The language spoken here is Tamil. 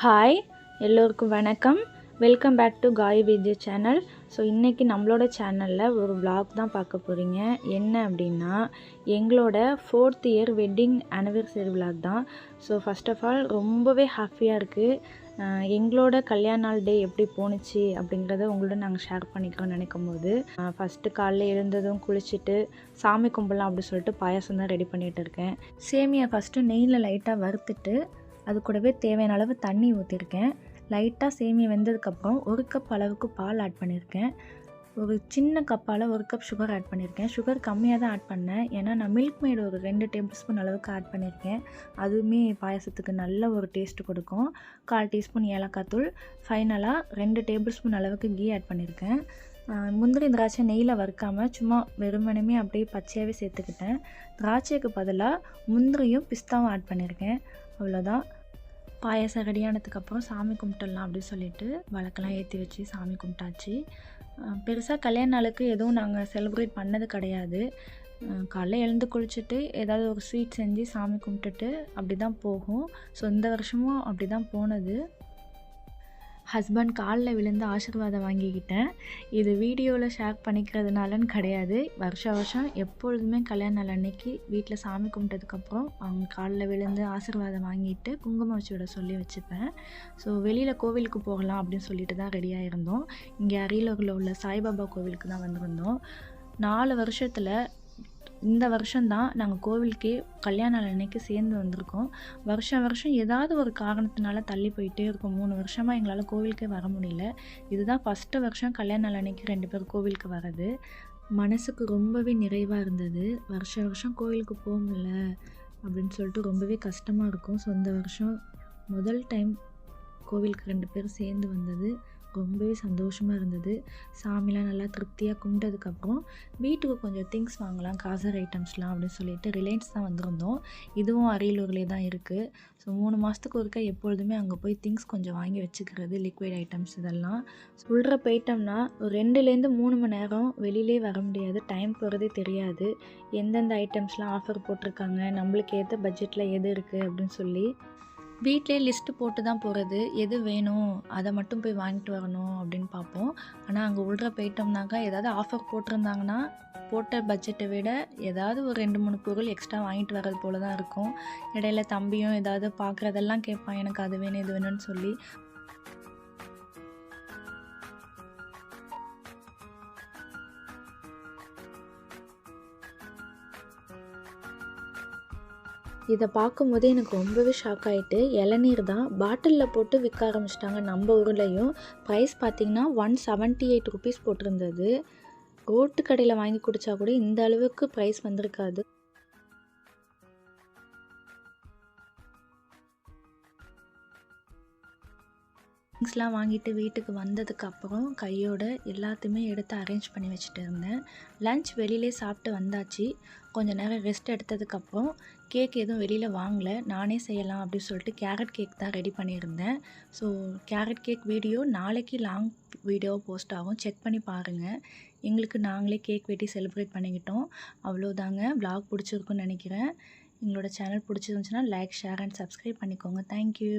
ஹாய் எல்லோருக்கும் வணக்கம். வெல்கம் பேக் டு காய் விஜய் சேனல் ஸோ இன்றைக்கி நம்மளோட சேனலில் ஒரு விளாக் தான் பார்க்க போகிறீங்க என்ன அப்படின்னா எங்களோட fourth year wedding anniversary vlog தான். ஸோ ஃபஸ்ட் ஆஃப் ஆல் ரொம்பவே ஹாப்பியாக இருக்குது எங்களோட கல்யாண நாள் டே எப்படி போணுச்சு அப்படிங்கிறத உங்களோட நாங்கள் ஷேர் பண்ணிக்கிறோம் நினைக்கும் போது ஃபஸ்ட்டு காலைல எழுந்ததும் குளிச்சுட்டு சாமி கும்பலாம் அப்படி சொல்லிட்டு பாயாசம் தான் ரெடி பண்ணிகிட்டு இருக்கேன். சேமியை ஃபஸ்ட்டு நெய்யில் லைட்டாக வறுத்துட்டு அது கூடவே தேவையான அளவு தண்ணி ஊற்றிருக்கேன் லைட்டாக சேமியா வெந்ததுக்கப்புறம் ஒரு கப் அளவுக்கு பால் ஆட் பண்ணியிருக்கேன் ஒரு சின்ன கப்பால் ஒரு கப் சுகர் ஆட் பண்ணியிருக்கேன் சுகர் கம்மியாக தான் ஆட் பண்ணேன். ஏன்னா நான் மில்க் மேட் ஒரு ரெண்டு டேபிள் ஸ்பூன் அளவுக்கு ஆட் பண்ணியிருக்கேன் அதுவுமே பாயாசத்துக்கு நல்ல ஒரு டேஸ்ட் கொடுக்கும். கால் டீஸ்பூன் ஏலக்காய் தூள். ஃபைனலாக ரெண்டு டேபிள் ஸ்பூன் அளவுக்கு கீ ஆட் பண்ணியிருக்கேன் முந்திரி திராட்சை நெய்யில் வறுக்காமல் சும்மா வெறுமனமே அப்படியே பச்சையாகவே சேர்த்துக்கிட்டேன். திராட்சைக்கு பதிலாக முந்திரியும் பிஸ்தாவும் ஆட் பண்ணியிருக்கேன் அவ்வளோதான் பாயாசம் ரெடியானதுக்கப்புறம் சாமி கும்பிட்டுடலாம் அப்படின்னு சொல்லிட்டு விளக்கெல்லாம் ஏற்றி வச்சு சாமி கும்பிட்டாச்சு. பெருசாக கல்யாண நாளுக்கு எதுவும் நாங்கள் செலிப்ரேட் பண்ணது கிடையாது. காலையில் காலைல எழுந்து குளிச்சுட்டு ஏதாவது ஒரு ஸ்வீட் செஞ்சு சாமி கும்பிட்டுட்டு அப்படி தான் போகும். ஸோ இந்த வருஷமும் அப்படி தான் போனது. ஹஸ்பண்ட் காலில் விழுந்து ஆசிர்வாதம் வாங்கிக்கிட்டேன். இது வீடியோவில் ஷேர் பண்ணிக்கிறதுனாலன்னு கிடையாது. வருஷ வருஷம் எப்பொழுதுமே கல்யாண நாள் அன்னைக்கு வீட்டில் சாமி கும்பிட்டதுக்கப்புறம் அவங்க காலில் விழுந்து ஆசிர்வாதம் வாங்கிட்டு குங்குமம் வச்சு விட சொல்லி வச்சுப்பேன். ஸோ வெளியில் கோவிலுக்கு போகலாம் அப்படின்னு சொல்லிட்டு தான் ரெடியாக இருந்தோம் இங்கே அரியலூரில் உள்ள சாய்பாபா கோவிலுக்கு தான் வந்திருந்தோம். நாலு வருஷத்தில் இந்த வருஷம்தான் நாங்கள் கோவிலுக்கே கல்யாண அன்னைக்கு சேர்ந்து வந்திருக்கோம். வருஷம் வருஷம் ஏதாவது ஒரு காரணத்தினால தள்ளி போயிட்டே இருக்கும். மூணு வருஷமாக எங்களால் கோவிலுக்கே வர முடியல. இதுதான் ஃபஸ்ட்டு வருஷம் கல்யாண நாள் அன்னைக்கு ரெண்டு பேரும் கோவிலுக்கு வர்றது. மனசுக்கு ரொம்பவே நிறைவாக இருந்தது. வருஷம் வருஷம் கோவிலுக்கு போக முடியல அப்படின்னு சொல்லிட்டு ரொம்பவே கஷ்டமாக இருக்கும். ஸோ இந்த வருஷம் முதல் டைம் கோவிலுக்கு ரெண்டு பேரும் சேர்ந்து வந்தது. ரொம்பவே சந்தோஷமாக இருந்தது. சாமிலாம் நல்லா திருப்தியாக கும்பிட்டதுக்கப்புறம் வீட்டுக்கு கொஞ்சம் திங்ஸ் வாங்கலாம் காசர் ஐட்டம்ஸ்லாம் அப்படின்னு சொல்லிட்டு ரிலையன்ஸ் தான் வந்திருந்தோம். இதுவும் அரியலூர்லேயே தான் இருக்குது ஸோ மூணு மாதத்துக்கு ஒருக்கா எப்பொழுதுமே அங்கே போய் திங்ஸ் கொஞ்சம் வாங்கி வச்சுக்கிறது லிக்விட் ஐட்டம்ஸ் இதெல்லாம். சொல்கிற போயிட்டோம்னா ஒரு ரெண்டுலேருந்து மூணு மணி நேரம் வெளியிலே வர முடியாது. டைம் போகிறதே தெரியாது. எந்தெந்த ஐட்டம்ஸ்லாம் ஆஃபர் போட்டிருக்காங்க நம்மளுக்கு ஏற்ற பட்ஜெட்டில் எது இருக்குது அப்படின்னு சொல்லி வீட்டிலே லிஸ்ட்டு போட்டு தான் போகிறது எது வேணும்? அதை மட்டும் போய் வாங்கிட்டு வரணும் அப்படின்னு பார்ப்போம். ஆனால் அங்கே உள்ள போயிட்டோம்னாக்கா ஏதாவது ஆஃபர் போட்டிருந்தாங்கன்னா போட்ட பட்ஜெட்டை விட ஏதாவது ஒரு ரெண்டு மூணு பொருள் எக்ஸ்ட்ரா வாங்கிட்டு வர்றது போல தான் இருக்கும். இடையில தம்பியும் ஏதாவது பார்க்குறதெல்லாம் கேட்பான். எனக்கு அது வேணும் இது வேணும்னு சொல்லி. இதை பார்க்கும்போதே எனக்கு ரொம்பவே ஷாக் ஆகிட்டு இளநீர் தான் பாட்டிலில் போட்டு விற்க ஆரம்பிச்சிட்டாங்க நம்ம ஊர்லேயும். ப்ரைஸ் பார்த்தீங்கன்னா ஒன் செவன்ட்டி எயிட் ருபீஸ் போட்டிருந்தது. ரோட்டு கடையில் வாங்கி குடித்தா கூட இந்த அளவுக்கு ப்ரைஸ் வந்திருக்காது. திங்ஸ்லாம் வாங்கிட்டு வீட்டுக்கு வந்ததுக்கப்புறம் கையோட எல்லாத்தையுமே எடுத்து அரேஞ்ச் பண்ணி வச்சுட்டு இருந்தேன். லஞ்ச் வெளியிலே சாப்பிட்டு வந்தாச்சு. கொஞ்ச நேரம் ரெஸ்ட் எடுத்ததுக்கப்புறம் கேக் எதுவும் வெளியில் வாங்கலை. நானே செய்யலாம் அப்படின்னு சொல்லிட்டு கேரட் கேக் தான் ரெடி பண்ணியிருந்தேன். ஸோ கேரட் கேக் வீடியோ நாளைக்கு லாங் வீடியோ போஸ்ட் ஆகும். செக் பண்ணி பாருங்கள் எங்களுக்கு நாங்களே கேக் வெட்டி செலிப்ரேட் பண்ணிக்கிட்டோம். அவ்வளோதாங்க ப்ளாக் பிடிச்சிருக்குன்னு நினைக்கிறேன். எங்களோட சேனல் பிடிச்சிருந்துச்சுன்னா லைக் ஷேர் அண்ட் சப்ஸ்கிரைப் பண்ணிக்கோங்க. Thank you